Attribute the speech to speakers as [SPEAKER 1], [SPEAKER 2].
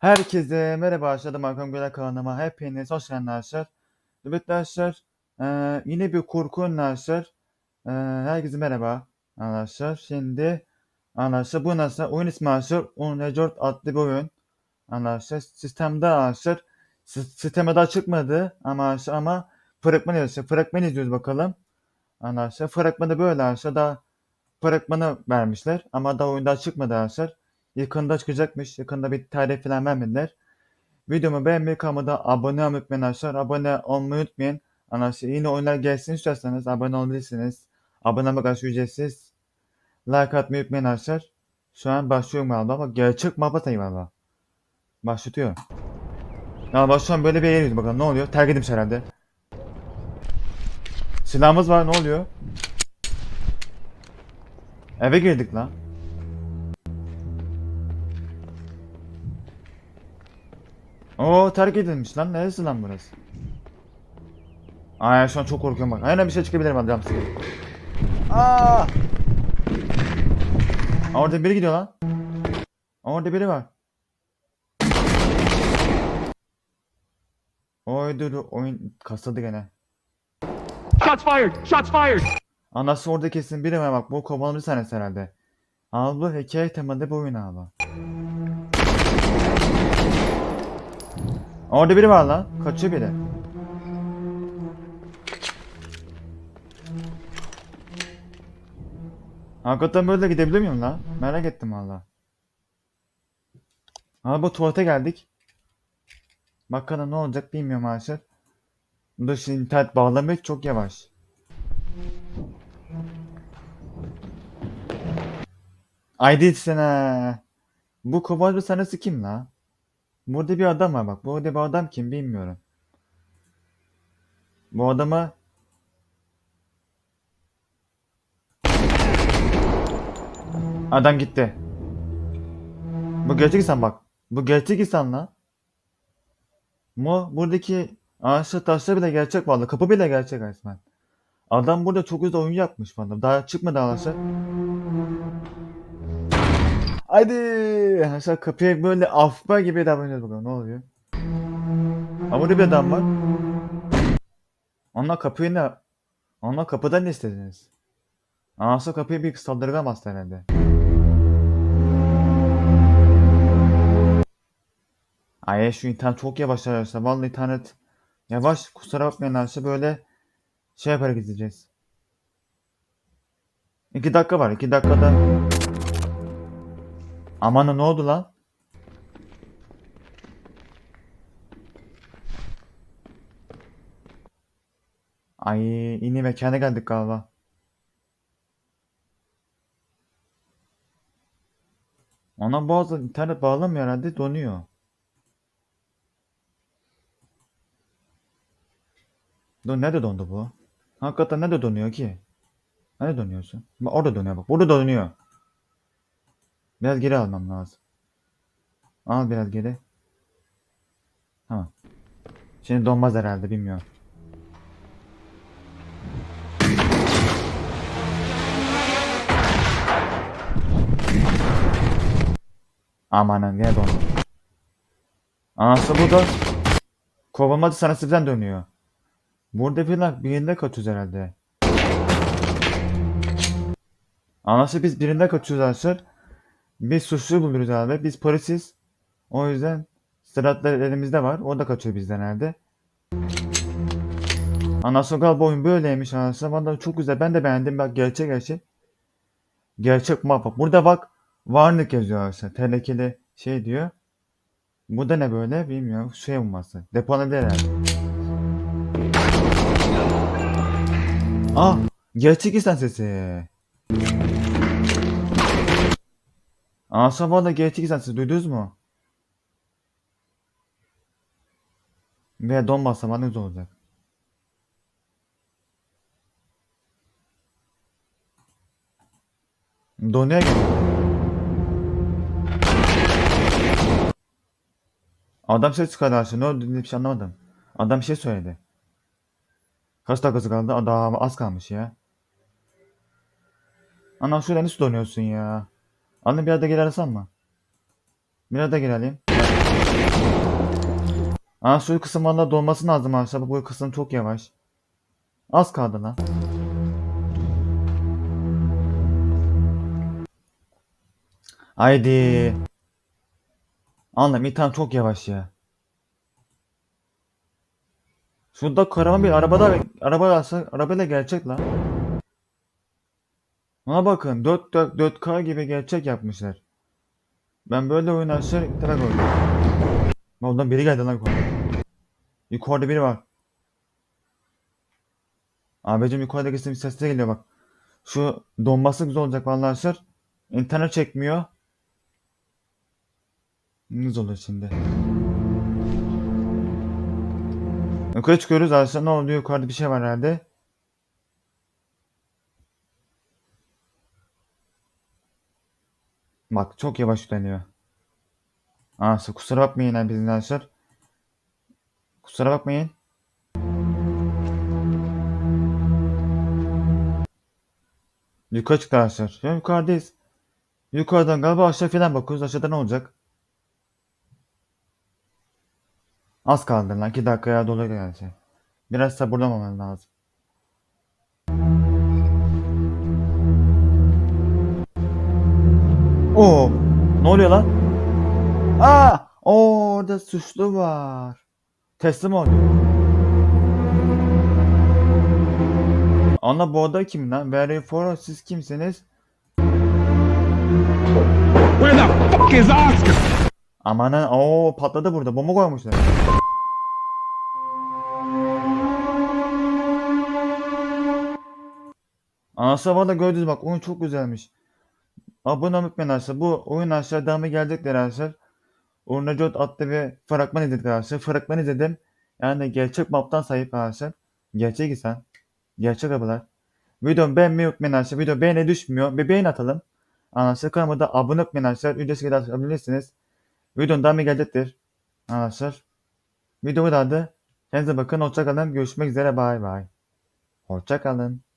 [SPEAKER 1] Herkese merhaba arkadaşlar. Markom Güler kanalıma hepiniz hoş geldiniz arkadaşlar. Evet arkadaşlar eee, yine bir korku arkadaşlar. Eee, herkese merhaba arkadaşlar. Şimdi arkadaşlar bu nasıl oyun ismi arkadaşlar Unrecord adlı bir oyun. Arkadaşlar sistemde arkadaşlar si- sisteme daha çıkmadı ama arkadaşlar ama fragman yazıyor. Fragman izliyoruz bakalım. Arkadaşlar fragmanı böyle arkadaşlar daha fragmanı vermişler ama daha oyun daha çıkmadı arkadaşlar. Yakında çıkacakmış. Yakında bir tarih falan vermediler. Videomu beğenmeyi, kanalıma abone olmayı unutmayın arkadaşlar. Abone olmayı unutmayın. Arkadaşlar yeni oyunlar gelsin istiyorsanız abone olabilirsiniz. Abone olmak arkadaşlar ücretsiz. Like atmayı unutmayın arkadaşlar. Şu an başlıyorum galiba. Bak gerçek muhabbet ayı galiba. Başlatıyor. Ya an böyle bir yere bakalım ne oluyor. Terk edilmiş herhalde. Silahımız var ne oluyor? Eve girdik lan. Oo terk edilmiş lan. Neresi lan burası? Ay şu an çok korkuyorum bak. Aynen bir şey çıkabilir bana cam sıkıyor. Aa! Orada biri gidiyor lan. Orada biri var. Oy dur oyun kasıldı gene.
[SPEAKER 2] Shots fired! Shots fired!
[SPEAKER 1] Anası orada kesin biri var bak bu kovalanır sahnesi herhalde. Abi bu hikaye temalı bu oyun abi. Orada biri var lan. Kaçıyor biri. Hakikaten böyle gidebiliyor muyum lan? Merak ettim valla. Abi bu tuvalete geldik. Bakalım ne olacak bilmiyorum arkadaşlar. Dur şimdi internet bağlamak çok yavaş. Haydi sana. Bu kovalcı sanası kim la? Burada bir adam var bak. Burada bir adam kim bilmiyorum. Bu adama Adam gitti. Bu gerçek insan bak. Bu gerçek insan la. Mu buradaki ağaçlı taşlar bile gerçek vallahi. Kapı bile gerçek resmen. Adam burada çok güzel oyun yapmış bana. Daha çıkmadı ağaçlar. Haydi. Arkadaşlar kapıya böyle afba gibi davranıyoruz bakalım ne oluyor. Ama bir adam var. Onlar kapıyı ne? Onlar kapıdan ne istediniz? Anası kapıyı bir saldırgamaz herhalde. Ay şu internet çok yavaş arkadaşlar. Vallahi internet yavaş. Kusura bakmayın böyle şey yaparak izleyeceğiz. 2 dakika var. 2 dakikada Aman ne oldu lan? Ay yine mekana geldik galiba. Ona bazı internet bağlamıyor herhalde donuyor. Dur nerede dondu bu? Hakikaten nerede donuyor ki? Nerede donuyorsun? Bak orada donuyor bak. Burada donuyor. Biraz geri almam lazım. Al biraz geri. Tamam. Şimdi donmaz herhalde bilmiyorum. Amanın gene dondu. Anası bu da kovulmadı sana sizden dönüyor. Burada bir bir yerinde kaçıyoruz herhalde. Anası biz birinde kaçıyoruz arkadaşlar. Biz suçlu buluyoruz abi. Biz polisiz. O yüzden sıratlar elimizde var. O da kaçıyor bizden herhalde. Anası galiba oyun böyleymiş anası. Valla çok güzel. Ben de beğendim. Bak gerçek gerçek. Gerçek mapa. Burada bak varlık yazıyor arkadaşlar. Tehlikeli şey diyor. Bu da ne böyle bilmiyorum. Şey olması. Depolanabilir herhalde. Ah! Gerçek insan sesi. Valla gerçek insan sesi duydunuz mu? Veya donmazsa bana ne olacak? Gibi. Adam ses çıkardı. Ne oldu bir şey anlamadım. Adam bir şey söyledi. Kaç dakikası kaldı? Adam az kalmış ya. Ana şuraya nasıl donuyorsun ya? Anne bir yerde gel arasan mı? Biraz da girelim. Aa şu kısım valla dolması lazım arkadaşlar. Bu kısım çok yavaş. Az kaldı lan. Haydi. Anlam İlhan çok yavaş ya. Şurada karavan bir arabada araba alsa arabayla gelecek lan. Ona bakın 4 4 4K gibi gerçek yapmışlar. Ben böyle oynarsa ilk defa gördüm. Oradan biri geldi lan yukarı. Yukarıda biri var. Abicim yukarıda kesin bir sesler geliyor bak. Şu donması güzel olacak vallahi sır. İnternet çekmiyor. Güzel olur şimdi. Yukarı çıkıyoruz aslında ne oluyor yukarıda bir şey var herhalde. Bak çok yavaş dönüyor. Aa, kusura bakmayın arkadaşlar. Kusura bakmayın. Yukarı çıktı arkadaşlar. Ya yukarıdayız. Yukarıdan galiba aşağı falan bakıyoruz. Aşağıda ne olacak? Az kaldı lan. 2 dakikaya dolu gelecek. Biraz sabırlamaman lazım. Oo, ne oluyor lan? Aa, orada suçlu var. Teslim oluyor. Ana bu oda kim lan? Very for siz kimsiniz?
[SPEAKER 2] Where the fuck is Oscar?
[SPEAKER 1] Amanın o patladı burada. Bomba koymuşlar. Anası var da gördünüz bak oyun çok güzelmiş. Abone olmayı unutmayın arkadaşlar. Bu oyun aşağı devamı gelecekler arkadaşlar. Urna Jot adlı bir fragman izledik arkadaşlar. Fragman izledim. Yani gerçek maptan sahip arkadaşlar. Gerçek insan. Gerçek arabalar. Videomu beğenmeyi unutmayın arkadaşlar. Video beğene düşmüyor. Bir beğen atalım. Arkadaşlar kanalıma da abone olmayın arkadaşlar. Ücretsiz kadar atabilirsiniz. Videonun devamı gelecektir. Arkadaşlar. Video bu kadardı. Kendinize bakın. Hoşçakalın. Görüşmek üzere. Bay bay. Hoşçakalın.